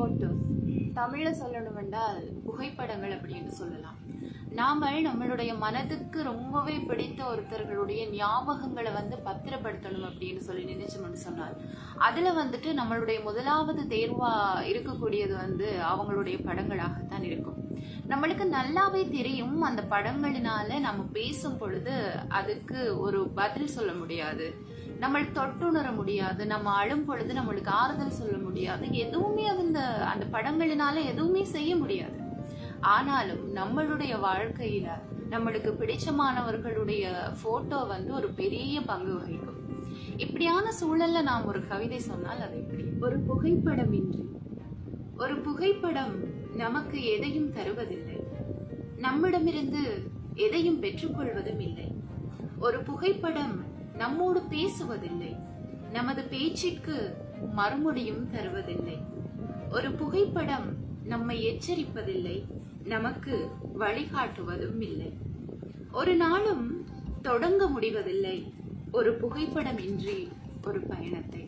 Photos தமிழில் சொல்லணும் என்றால் புகைப்படங்கள் அப்படின்னு சொல்லலாம். நாம் நம்மளுடைய மனதுக்கு ரொம்பவே பிடித்த ஒருத்தர்களுடைய ஞாபகங்களை வந்து பத்திரப்படுத்தணும் அப்படின்னு சொல்லி நினைச்சோம்னு சொன்னால் அதில் வந்துட்டு நம்மளுடைய முதலாவது தேர்வா இருக்கக்கூடியது வந்து அவங்களுடைய படங்களாகத்தான் இருக்கும். நம்மளுக்கு நல்லாவே தெரியும் அந்த படங்களினால நம்ம பேசும் பொழுது அதுக்கு ஒரு பதில் சொல்ல முடியாது. நம்ம தொட்டுணர முடியாது. நம்ம அழும் பொழுது நம்மளுக்கு ஆறுதல் சொல்ல முடியாது. எதுவுமே அது அந்த படங்களினால எதுவுமே செய்ய முடியாது. ஆனாலும் நம்மளுடைய வாழ்க்கையில நம்மளுக்கு பிடிச்சமானவர்களுடைய போட்டோ வந்து ஒரு பெரிய பங்கு வகிக்கும். இப்படியான சூழல்ல நாம் ஒரு கவிதை சொன்னால் அது எப்படி? ஒரு புகைப்படம் இன்றி. ஒரு புகைப்படம் நமக்கு எதையும் தருவதில்லை. நம்மிடமிருந்து எதையும் பெற்றுக்கொள்வதும் இல்லை. ஒரு புகைப்படம் நம்மோடு பேசுவதில்லை. நமது பேச்சிற்கு மறுமொழியும் தருவதில்லை. ஒரு புகைப்படம் நம்மை எச்சரிப்பதில்லை நமக்கு வழிகாட்டுவதும் இல்லை ஒரு நாளும் தொடங்க முடிவதில்லை ஒரு புகைப்படம் இன்றி ஒரு பயணத்தை.